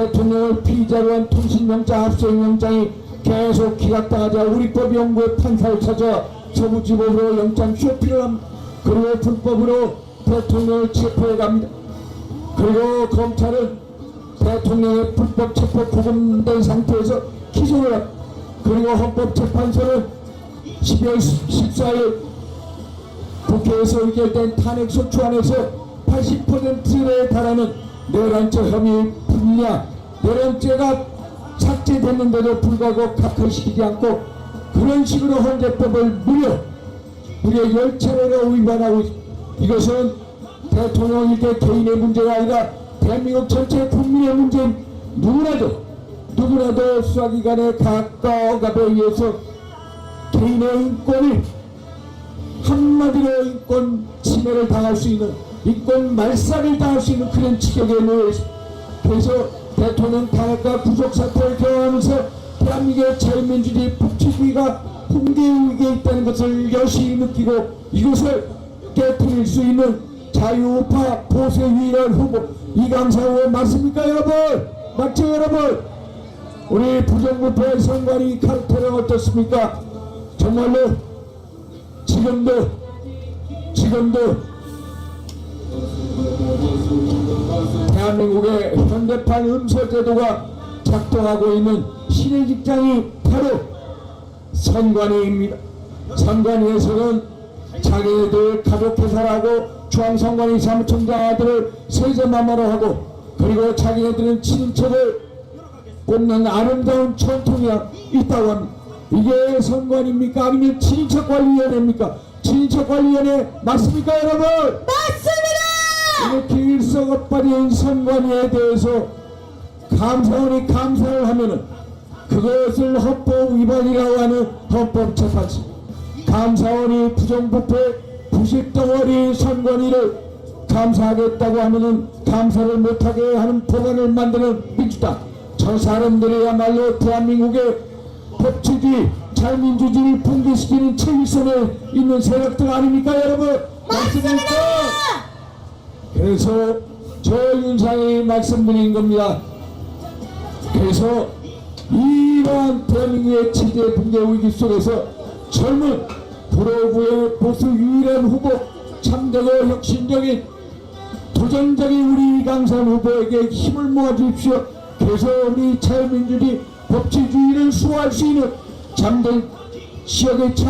대통령을 피의자로 한 통신영장 압수영장이 계속 기각당하자 우리법 연구회 판사를 찾아 서부지법으로 영장 쇼핑을 함 그리고 불법으로 대통령을 체포해 갑니다. 그리고 검찰은 대통령의 불법 체포 구금된 상태에서 기소를 합니다. 그리고 헌법재판소는 12월 14일 국회에서 의결된 탄핵소추 안에서 80%에 달하는 내란죄 혐의 분야 내란죄가 삭제됐는데도 불구하고 각하시키지 않고 그런 식으로 헌재법을 무려 무려 열 차례나 위반하고 있- 이것은 대통령에게 개인의 문제가 아니라 대한민국 전체 국민의 문제인 누구라도 누구라도 수사기관에 가까워가에 의해서 개인의 인권을 한마디로 인권 침해를 당할 수 있는 인권 말살을 당할 수 있는 그런 지경에 놓여 있습니다. 그래서 대통령 탄핵과 구속 사태를 경험하면서 대한민국의 자유민주주의 붕괴 위기에 있다는 것을 여실히 느끼고 이것을 깨뜨릴 수 있는 자유우파 보수 유일한 후보 이강사 후보 맞습니까 여러분? 맞죠 여러분? 우리 부정부패 선관위 카르텔은 어떻습니까? 정말로 지금도 지금도 대한민국의 현대판 음서제도가 작동하고 있는 신의 직장이 바로 선관위입니다. 선관위에서는 자기네들 가족 회사라고 중앙선관위 사무총장 아들을 세제마마로 하고 그리고 자기네들은 친인척을 꼽는 아름다운 전통이 있다고 합니다. 이게 선관입니까? 아니면 친인척관리위원회입니까? 친인척관리위원회 맞습니까 여러분? 이렇게 일석업발인 선관위에 대해서 감사원이 감사를 하면은 그것을 헌법 위반이라고 하는 헌법재판소. 감사원이 부정부패 부실덩어리 선관위를 감사하겠다고 하면은 감사를 못하게 하는 법안을 만드는 민주당. 저 사람들이야말로 대한민국의 법치주의 자유민주주의를 붕괴시키는 최일선에 있는 세력들 아닙니까 여러분? 맞습니다! 그래서 저 윤상이 말씀드린 겁니다. 그래서 이러한 대한민국의 체제 붕괴 위기 속에서 젊은 불어부의 보수 유일한 후보 참되고 혁신적인 도전적인 우리 강산 후보에게 힘을 모아주십시오. 그래서 우리 자유민주주의 법치주의를 수호할 수 있는 잠든 지역의 참